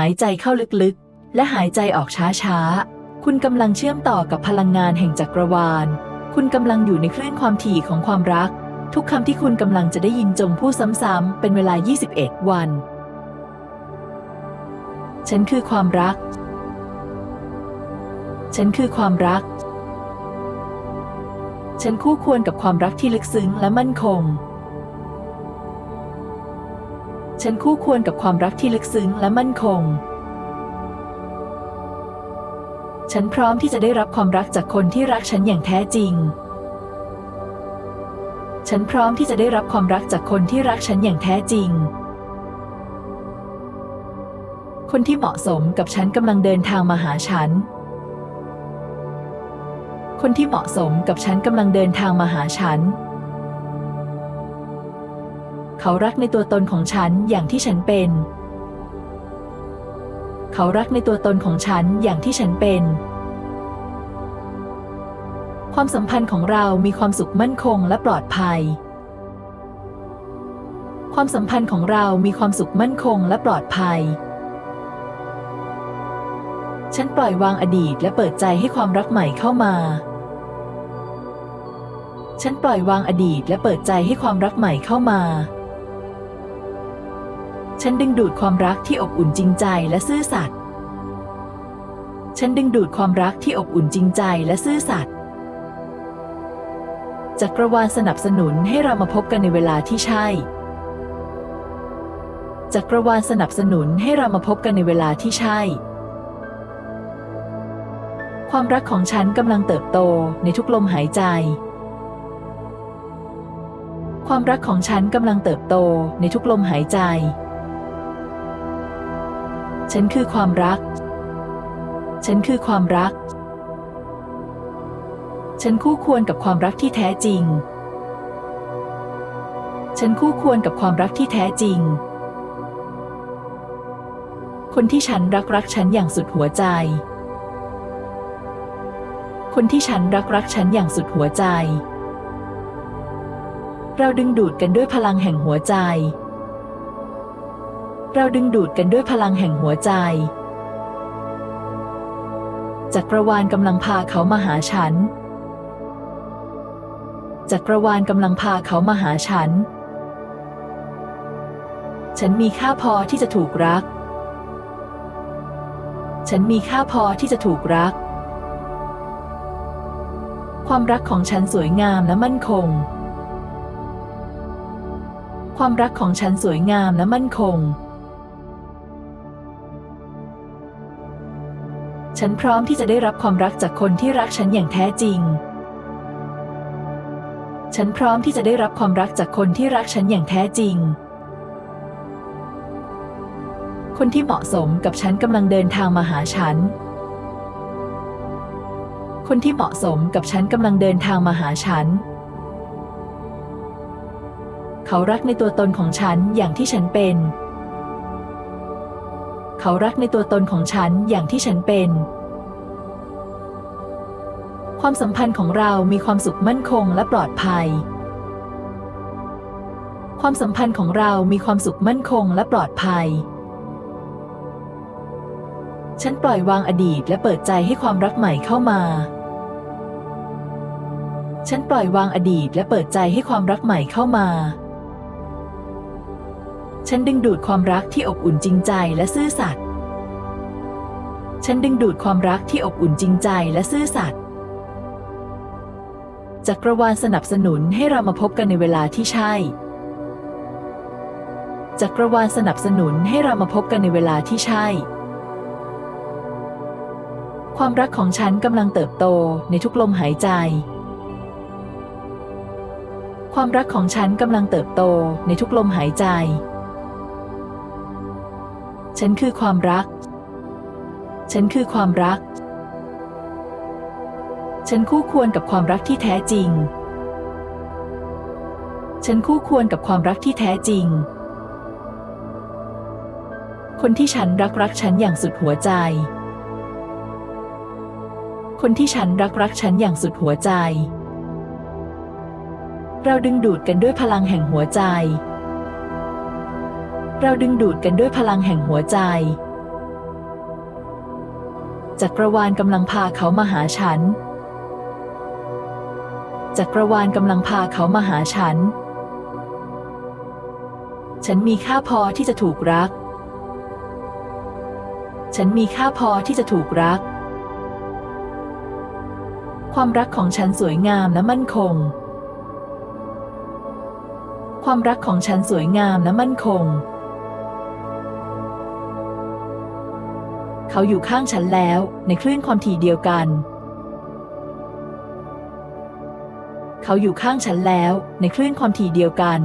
หายใจเข้าลึกๆ และหายใจออกช้าๆ คุณกำลังเชื่อมต่อกับพลังงานแห่งจักรวาล คุณกำลังอยู่ในคลื่นความถี่ของความรัก ทุกคำที่คุณกำลังจะได้ยินจงพูดซ้ำๆ เป็นเวลา 21 วัน ฉันคือความรัก ฉันคือความรัก ฉันคู่ควรกับความรักที่ลึกซึ้งและมั่นคง ฉันคู่ควรกับความรักที่ลึกซึ้งและมั่นคง ฉันพร้อมที่จะได้รับความรักจากคนที่รักฉันอย่างแท้จริง ฉันพร้อมที่จะได้รับความรักจากคนที่รักฉันอย่างแท้จริง คนที่เหมาะสมกับฉันกำลังเดินทางมาหาฉัน คนที่เหมาะสมกับฉันกำลังเดินทางมาหาฉัน เขารักในตัวตนของฉันอย่างที่ฉันเป็น เขารักในตัวตนของฉันอย่างที่ฉันเป็น ความสัมพันธ์ของเรามีความสุขมั่นคงและปลอดภัย ความสัมพันธ์ของเรามีความสุขมั่นคงและปลอดภัย ฉันปล่อยวางอดีตและเปิดใจให้ความรักใหม่เข้ามาฉันปล่อยวางอดีตและเปิดใจให้ความรักใหม่เข้ามา ฉันดึงดูดความรักที่อบอุ่นจริงใจและซื่อสัตย์ ฉันดึงดูดความรักที่อบอุ่นจริงใจและซื่อสัตย์ จักรวาลสนับสนุนให้เรามาพบกันในเวลาที่ใช่ จักรวาลสนับสนุนให้เรามาพบกันในเวลาที่ใช่ ความรักของฉันกำลังเติบโตในทุกลมหายใจความรักของฉันกำลังเติบโตในทุกลมหายใจ ฉันคือความรัก ฉันคือความรัก ฉันคู่ควรกับความรักที่แท้จริง ฉันคู่ควรกับความรักที่แท้จริง คนที่ฉันรักรักฉันอย่างสุดหัวใจ คนที่ฉันรักรักฉันอย่างสุดหัวใจ เราดึงดูดกันด้วยพลังแห่งหัวใจ เราดึงดูดกันด้วยพลังแห่งหัวใจ จักรวาลกำลังพาเขามาหาฉัน จักรวาลกำลังพาเขามาหาฉัน ฉันมีค่าพอที่จะถูกรัก ฉันมีค่าพอที่จะถูกรัก ความรักของฉันสวยงามและมั่นคงความรักของฉันสวยงามและมั่นคง ฉันพร้อมที่จะได้รับความรักจากคนที่รักฉันอย่างแท้จริง ฉันพร้อมที่จะได้รับความรักจากคนที่รักฉันอย่างแท้จริง คนที่เหมาะสมกับฉันกำลังเดินทางมาหาฉัน คนที่เหมาะสมกับฉันกำลังเดินทางมาหาฉัน เขารักในตัวตนของฉันอย่างที่ฉันเป็น เขารักในตัวตนของฉันอย่างที่ฉันเป็น ความสัมพันธ์ของเรามีความสุขมั่นคงและปลอดภัย ความสัมพันธ์ของเรามีความสุขมั่นคงและปลอดภัย ฉันปล่อยวางอดีตและเปิดใจให้ความรักใหม่เข้ามา ฉันปล่อยวางอดีตและเปิดใจให้ความรักใหม่เข้ามา ฉันดึงดูดความรักที่อบอุ่นจริงใจและซื่อสัตย์ ฉันดึงดูดความรักที่อบอุ่นจริงใจและซื่อสัตย์ จักรวาลสนับสนุนให้เรามาพบกันในเวลาที่ใช่ จักรวาลสนับสนุนให้เรามาพบกันในเวลาที่ใช่ ความรักของฉันกำลังเติบโตในทุกลมหายใจความรักของฉันกำลังเติบโตในทุกลมหายใจ ฉันคือความรัก ฉันคือความรัก ฉันคู่ควรกับความรักที่แท้จริง ฉันคู่ควรกับความรักที่แท้จริง คนที่ฉันรักรักฉันอย่างสุดหัวใจ คนที่ฉันรักรักฉันอย่างสุดหัวใจ เราดึงดูดกันด้วยพลังแห่งหัวใจ เราดึงดูดกันด้วยพลังแห่งหัวใจ จักรวาลกำลังพาเขามาหาฉัน จักรวาลกำลังพาเขามาหาฉัน ฉันมีค่าพอที่จะถูกรัก ฉันมีค่าพอที่จะถูกรัก ความรักของฉันสวยงามและมั่นคงความรักของฉันสวยงามและมั่นคง เขาอยู่ข้างฉันแล้วในคลื่นความถี่เดียวกัน เขาอยู่ข้างฉันแล้วในคลื่นความถี่เดียวกัน